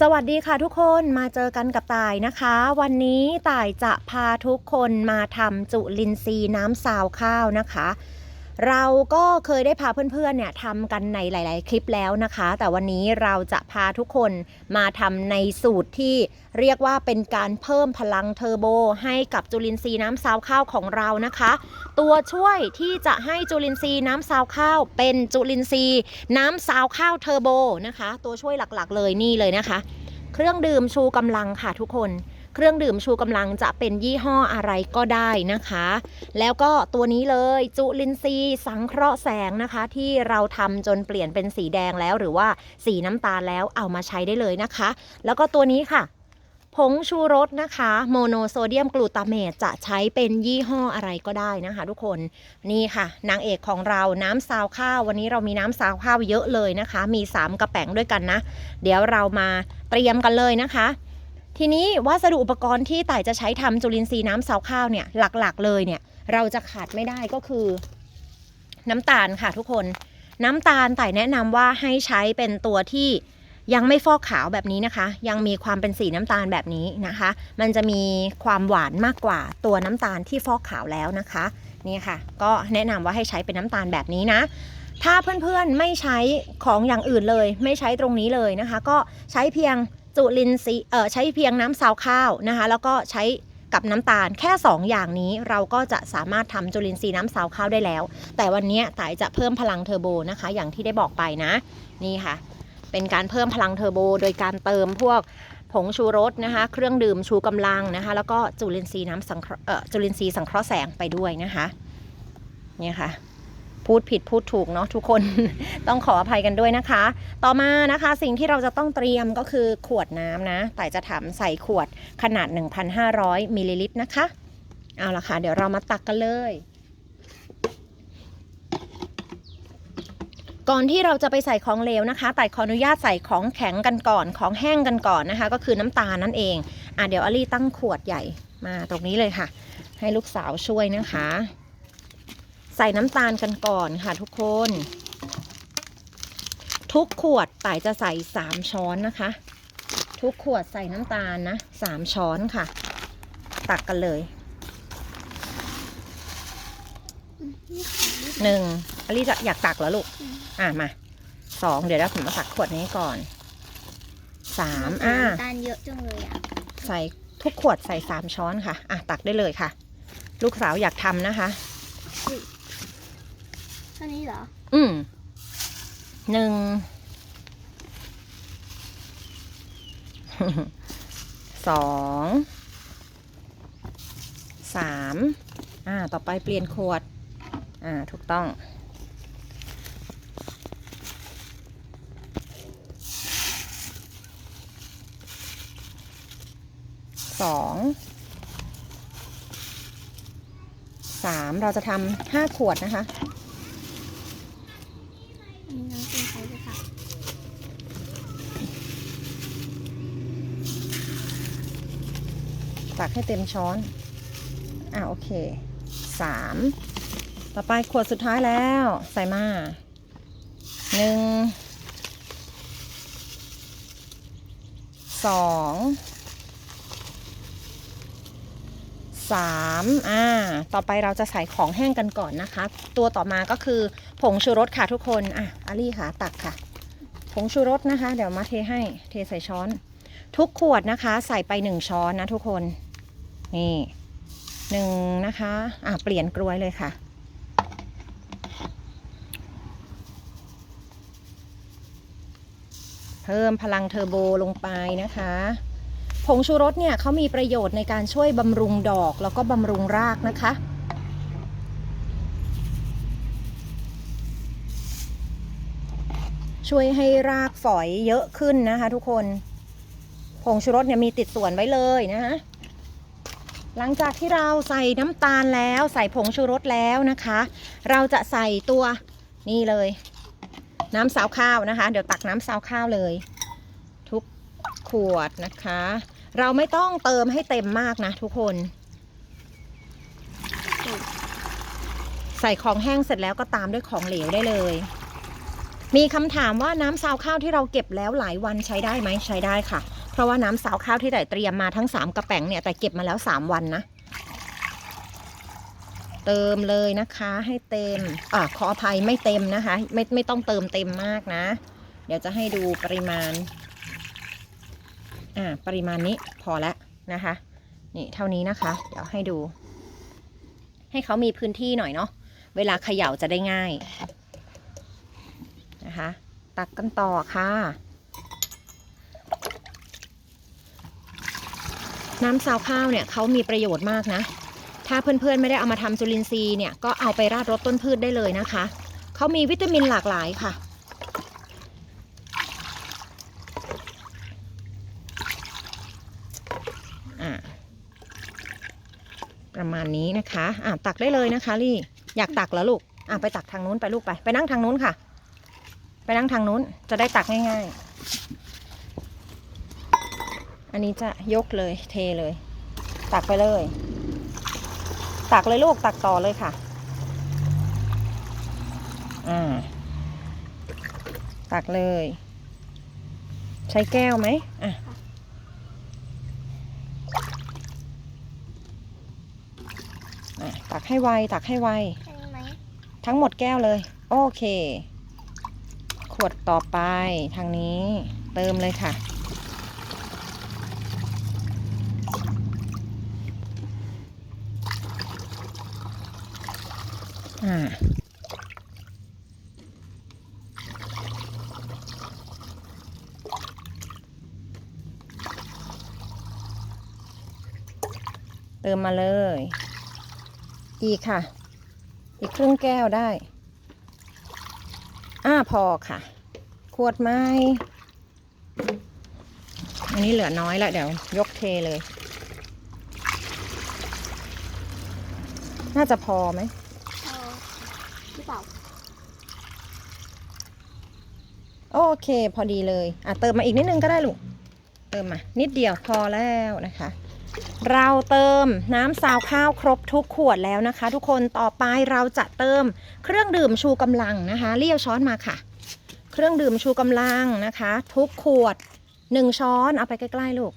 สวัสดีค่ะทุกคนมาเจอกันกับต่ายนะคะ วันนี้ต่ายจะพาทุกคนมาทำจุลินทรีย์น้ำซาวข้าวนะคะ เราก็เคยได้พาเพื่อนๆเนี่ยทำกันในหลาย ๆ คลิปแล้วนะคะ แต่วันนี้เราจะพาทุกคนมาทำในสูตรที่เรียกว่าเป็นการเพิ่มพลังเทอร์โบ ให้กับจุลินทรีย์น้ำซาวข้าวของเรานะคะ ตัวช่วยที่จะให้จุลินทรีย์น้ำซาวข้าว เป็นจุลินทรีย์น้ำซาวข้าวเทอร์โบนะคะ ตัวช่วยหลักๆ เลยนี่เลยนะคะ เครื่องดื่มชูกำลังค่ะทุกคน เครื่องดื่มชูกำลังจะเป็นยี่ห้ออะไรก็ได้นะคะ แล้วก็ตัวนี้เลยจุลินทรีย์สังเคราะห์แสงนะคะ ที่เราทำจนเปลี่ยนเป็นสีแดงแล้วหรือว่าสีน้ำตาลแล้วเอามาใช้ได้เลยนะคะ แล้วก็ตัวนี้ค่ะผงชูรสนะคะ โมโนโซเดียมกลูตาเมตจะใช้เป็นยี่ห้ออะไรก็ได้นะคะ ทุกคนนี่ค่ะ นางเอกของเราน้ำซาวข้าว วันนี้เรามีน้ำซาวข้าวเยอะเลยนะคะ มี 3 กระแป๋งด้วยกันนะ เดี๋ยวเรามาเตรียมกันเลยนะคะ ทีนี้วัสดุอุปกรณ์ที่ต่ายจะใช้ทำจุลินทรีย์น้ำซาข้าวเนี่ยหลักๆ เลยเนี่ยเราจะขาดไม่ได้ก็คือ น้ำตาลค่ะทุกคนน้ำตาลต่ายแนะนำว่าให้ใช้เป็นตัวที่ยังไม่ฟอกขาวแบบนี้นะคะ ยังมีความเป็นสีน้ำตาลแบบนี้นะคะ มันจะมีความหวานมากกว่าตัวน้ำตาลที่ฟอกขาวแล้วนะคะนี่ค่ะ ก็แนะนำว่าให้ใช้เป็นน้ำตาลแบบนี้นะ ถ้าเพื่อนๆไม่ใช้ของอย่างอื่นเลย ไม่ใช้ตรงนี้เลยนะคะ ก็ใช้เพียง จุลินทรีย์เออใช้เพียงน้ำซาวข้าวนะคะ แล้วก็ใช้กับน้ำตาลแค่ 2 อย่างนี้เราก็จะสามารถทำจุลินทรีย์น้ำซาวข้าวได้แล้ว แต่วันนี้ต่ายจะเพิ่มพลังเทอร์โบนะคะ อย่างที่ได้บอกไปนะ นี่ค่ะ เป็นการเพิ่มพลังเทอร์โบ โดยการเติมพวกผงชูรสนะคะ เครื่องดื่มชูกำลังนะคะ แล้วก็จุลินทรีย์น้ำสังเคราะห์จุลินทรีย์สังเคราะห์แสงไปด้วยนะคะ เนี่ยค่ะ พูดผิดพูดถูกเนาะทุกคน ต้องขออภัยกันด้วยนะคะ ต่อมานะคะสิ่งที่เราจะต้องเตรียมก็คือขวดน้ำนะแต่จะถามใส่ขวดขนาด 1,500มิลลิลิตรนะคะ เอาละค่ะ เดี๋ยวเรามาตักกันเลยก่อนที่เราจะไปใส่ของเหลวนะคะแต่ขออนุญาตใส่ของแข็งกันก่อน ของแห้งกันก่อนนะคะ ก็คือน้ำตาลนั่นเอง อะเดี๋ยวอลี่ตั้งขวดใหญ่มาตรงนี้เลยค่ะ ให้ลูกสาวช่วยนะคะ ใส่น้ำตาลกันก่อนค่ะทุกคน ทุกขวดต่ายจะใส่3ช้อนนะคะ ทุกขวดใส่น้ำตาลนะ3ช้อนค่ะ ตักกันเลยหนึ่งอลี่จะอยากตักเหรอลูก อะมาสองเดี๋ยวเราผมมาตักขวดนี้ก่อนสามอะน้ำตาลเยอะจังเลยอะใส่ทุกขวดใส่สามช้อนค่ะ อะตักได้เลยค่ะ ลูกสาวอยากทำนะคะเท่านี้เหรอ อืมหนึ่งสองสามอ่า ต่อไปเปลี่ยนขวด อ่า ถูกต้อง สอง สาม เราจะทำห้าขวดนะคะ อันนี้น้ำเป็นไทยด้วยค่ะ ตักให้เต็มช้อน อ่าโอเคสามต่อไปขวดสุดท้ายแล้วใส่มาหนึ่งสองสามอ่า ต่อไปเราจะใส่ของแห้งกันก่อนนะคะ ตัวต่อมาก็คือผงชูรสค่ะทุกคน อะอาลี่ค่ะ ตักค่ะ ผงชูรสนะคะ เดี๋ยวมาเทให้ เทใส่ช้อน ทุกขวดนะคะ ใส่ไปหนึ่งช้อนนะทุกคน นี่หนึ่งนะคะ อะเปลี่ยนกล้วยเลยค่ะ เพิ่มพลังเทอร์โบลงไปนะคะ ผงชูรสเนี่ยเขามีประโยชน์ในการช่วยบำรุงดอกแล้วก็บำรุงรากนะคะช่วยให้รากฝอยเยอะขึ้นนะคะทุกคน ผงชูรสเนี่ยมีติดส่วนไว้เลยนะคะ หลังจากที่เราใส่น้ำตาลแล้วใส่ผงชูรสแล้วนะคะ เราจะใส่ตัวนี่เลย น้ำซาวข้าวนะคะ เดี๋ยวตักน้ำซาวข้าวเลย ทุกขวดนะคะ เราไม่ต้องเติมให้เต็มมากนะทุกคน ใส่ของแห้งเสร็จแล้วก็ตามด้วยของเหลวได้เลย มีคำถามว่าน้ำซาวข้าวที่เราเก็บแล้วหลายวันใช้ได้ไหมใช้ได้ค่ะ เพราะว่าน้ำซาวข้าวที่แต่เตรียมมาทั้ง 3 กระแป๋งเนี่ยแต่เก็บมาแล้ว 3 วันนะ เติมเลยนะคะให้เต็มอ่าขออภัยไม่เต็มนะคะ ไม่ไม่ต้องเติมเต็มมากนะ เดี๋ยวจะให้ดูปริมาณอ่าปริมาณนี้พอแล้วนะคะ นี่เท่านี้นะคะ เดี๋ยวให้ดู ให้เขามีพื้นที่หน่อยเนาะเวลาเขย่าจะได้ง่ายนะคะ ตักกันต่อค่ะ น้ำซาวข้าวเนี่ยเขามีประโยชน์มากนะ ถ้าเพื่อนๆไม่ได้เอามาทำจุลินทรีย์เนี่ยก็เอาไปราดรดต้นพืชได้เลยนะคะเขามีวิตามินหลากหลายค่ะ ประมาณนี้นะคะอ่าตักได้เลยนะคะลี่อยากตักแล้วลูกอ่าไปตักทางนู้นไปลูกไป ไปนั่งทางนู้นค่ะ ไปนั่งทางนู้นจะได้ตักง่าย ๆ อันนี้จะยกเลยเทเลย ตักไปเลย ตักเลยลูกตักต่อเลยค่ะ อ่า ตักเลย ใช้แก้วไหมอะอะตักให้ไวตักให้ไวแค่นี้ไหมทั้งหมดแก้วเลย โอเค ขวดต่อไปทางนี้เติมเลยค่ะ อ่าเติมมาเลย อีกค่ะ อีกครึ่งแก้วได้อ่าพอค่ะ ขวดไม้ อันนี้เหลือน้อยแล้วเดี๋ยว ยกเทเลย น่าจะพอไหม หรือเปล่า โอเค พอดีเลย อะเติมมาอีกนิดนึงก็ได้ลูก เติมมา นิดเดียวพอแล้วนะคะ เราเติมน้ำซาวข้าวครบทุกขวดแล้วนะคะ ทุกคน ต่อไปเราจะเติมเครื่องดื่มชูกำลังนะคะ เรียวช้อนมาค่ะ เครื่องดื่มชูกำลังนะคะ ทุกขวดหนึ่งช้อน เอาไปใกล้ๆลูก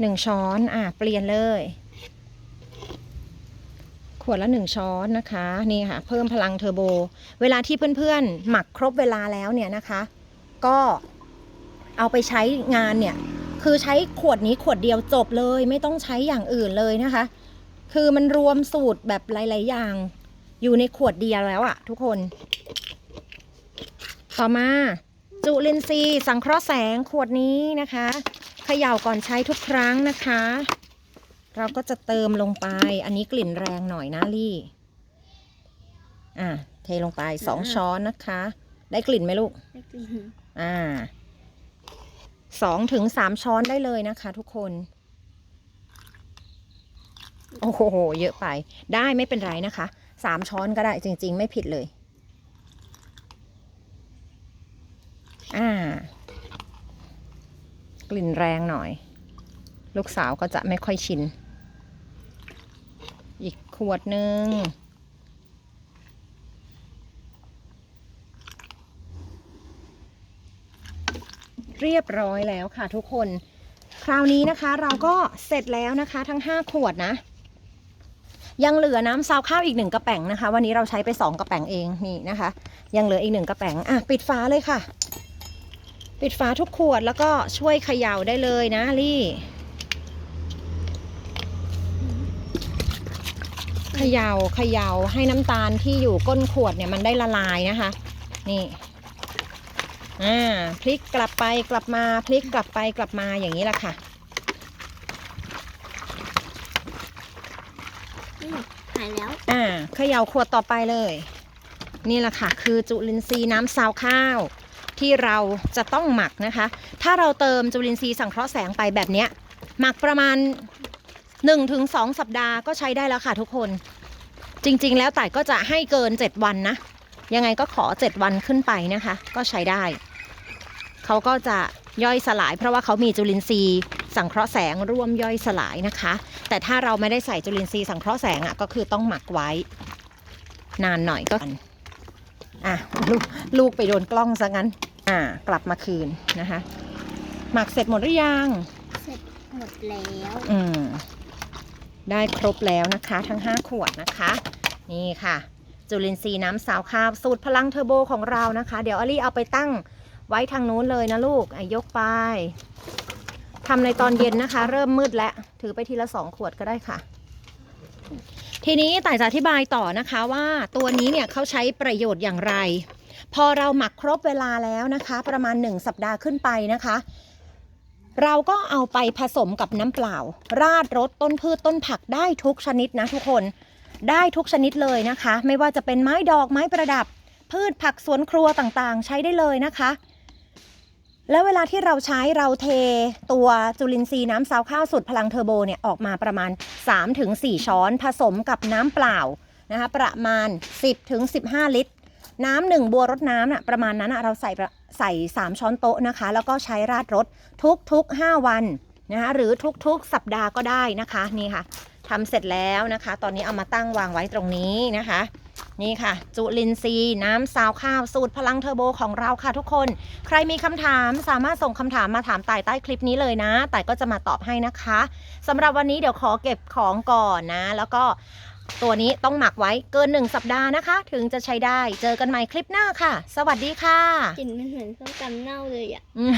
หนึ่งช้อน อะ เปลี่ยนเลย ขวดละหนึ่งช้อนนะคะนี่ค่ะ เพิ่มพลังเทอร์โบ เวลาที่เพื่อนๆ หมักครบเวลาแล้วเนี่ยนะคะ ก็เอาไปใช้งานเนี่ย คือใช้ขวดนี้ขวดเดียวจบเลย ไม่ต้องใช้อย่างอื่นเลยนะคะ คือมันรวมสูตรแบบหลาย ๆ อย่าง อยู่ในขวดเดียวแล้วอะทุกคน ต่อมาจุลินทรีย์สังเคราะห์แสงขวดนี้นะคะเขย่าก่อนใช้ทุกครั้งนะคะ เราก็จะเติมลงไป อันนี้กลิ่นแรงหน่อยนะลี่ อะเทลงไปสองช้อนนะคะ ได้กลิ่นไหมลูกไม่กลิ่น อ่าสองถึงสามช้อนได้เลยนะคะทุกคน โอ้โห เยอะไป ได้ไม่เป็นไรนะคะสามช้อนก็ได้จริง ๆ ไม่ผิดเลย อ่า กลิ่นแรงหน่อย ลูกสาวก็จะไม่ค่อยชิน อีกขวดหนึ่งเรียบร้อยแล้วค่ะทุกคน คราวนี้นะคะเราก็เสร็จแล้วนะคะทั้ง 5 ขวดนะ ยังเหลือน้ำซาวข้าวอีกหนึ่งกระแป๋งนะคะ วันนี้เราใช้ไป 2 กระแป๋งเองนี่นะคะ ยังเหลืออีกหนึ่งกระแป๋งอะปิดฝาเลยค่ะ ปิดฝาทุกขวดแล้วก็ช่วยเขย่าได้เลยนะลี่ ขย่าเขย่าให้น้ำตาลที่อยู่ก้นขวดเนี่ยมันได้ละลายนะคะ นี่อ่าพลิกกลับไปกลับมาพลิกกลับไปกลับมาอย่างนี้แหละค่ะอืมหายแล้วอ่าเขย่าขวดต่อไปเลย นี่แหละค่ะ คือจุลินทรีย์น้ำซาวข้าว ที่เราจะต้องหมักนะคะ ถ้าเราเติมจุลินทรีย์สังเคราะห์แสงไปแบบเนี้ยหมักประมาณ 1-2สัปดาห์ก็ใช้ได้แล้วค่ะทุกคน จริงๆ แล้วแต่ก็จะให้เกิน7วันนะ ยังไงก็ขอ7วันขึ้นไปนะคะ ก็ใช้ได้ เขาก็จะย่อยสลาย เพราะว่าเขามีจุลินทรีย์สังเคราะห์แสงร่วมย่อยสลายนะคะ แต่ถ้าเราไม่ได้ใส่จุลินทรีย์สังเคราะห์แสงอะก็คือต้องหมักไว้ นานหน่อยก็อะลูกลูกไปโดนกล้องซะงั้น อ่ากลับมาคืนนะคะ หมักเสร็จหมดหรือยัง เสร็จหมดแล้ว อืม ได้ครบแล้วนะคะทั้ง 5 ขวดนะคะ นี่ค่ะ จุลินทรีย์น้ำสาวข้าวสูตรพลังเทอร์โบของเรานะคะ เดี๋ยวอลี่เอาไปตั้งไว้ทางนู้นเลยนะลูกอะยกไปทำในตอนเย็นนะคะ เริ่มมืดแล้ว ถือไปทีละสองขวดก็ได้ค่ะ ทีนี้ต่ายจะอธิบายต่อนะคะว่าตัวนี้เนี่ยเขาใช้ประโยชน์อย่างไร พอเราหมักครบเวลาแล้วนะคะ ประมาณ 1 สัปดาห์ขึ้นไปนะคะ เราก็เอาไปผสมกับน้ำเปล่า ราดรสต้นพืชต้นผักได้ทุกชนิดนะทุกคนได้ทุกชนิดเลยนะคะ ไม่ว่าจะเป็นไม้ดอกไม้ประดับ พืชผักสวนครัวต่างๆ ใช้ได้เลยนะคะ แล้วเวลาที่เราใช้เราเทตัวจุลินทรีย์น้ำซาวข้าวสูตรพลังเทอร์โบเนี่ยออกมาประมาณ 3-4 ช้อนผสมกับน้ำเปล่านะคะประมาณ 10-15 ลิตร น้ำหนึ่งบัวรดน้ำน่ะประมาณนั้นนะเราใส่ประใส่ 3 ช้อนโต๊ะนะคะ แล้วก็ใช้ราดรสทุกๆ 5 วันนะคะหรือทุกๆ สัปดาห์ก็ได้นะคะนี่ค่ะทำเสร็จแล้วนะคะ ตอนนี้เอามาตั้งวางไว้ตรงนี้นะคะ นี่ค่ะ จุลินทรีย์น้ำซาวข้าวสูตรพลังเทอร์โบของเราค่ะทุกคน ใครมีคำถามสามารถส่งคำถามมาถามต่ายใต้คลิปนี้เลยนะต่ก็จะมาตอบให้นะคะสำหรับวันนี้เดี๋ยวขอเก็บของก่อนนะ แล้วก็ ตัวนี้ต้องหมักไว้เกิน1สัปดาห์นะคะ ถึงจะใช้ได้ เจอกันใหม่คลิปหน้าค่ะ สวัสดีค่ะ กลิ่นมันเหมือนส้มตำเน่าเลยอะ อืม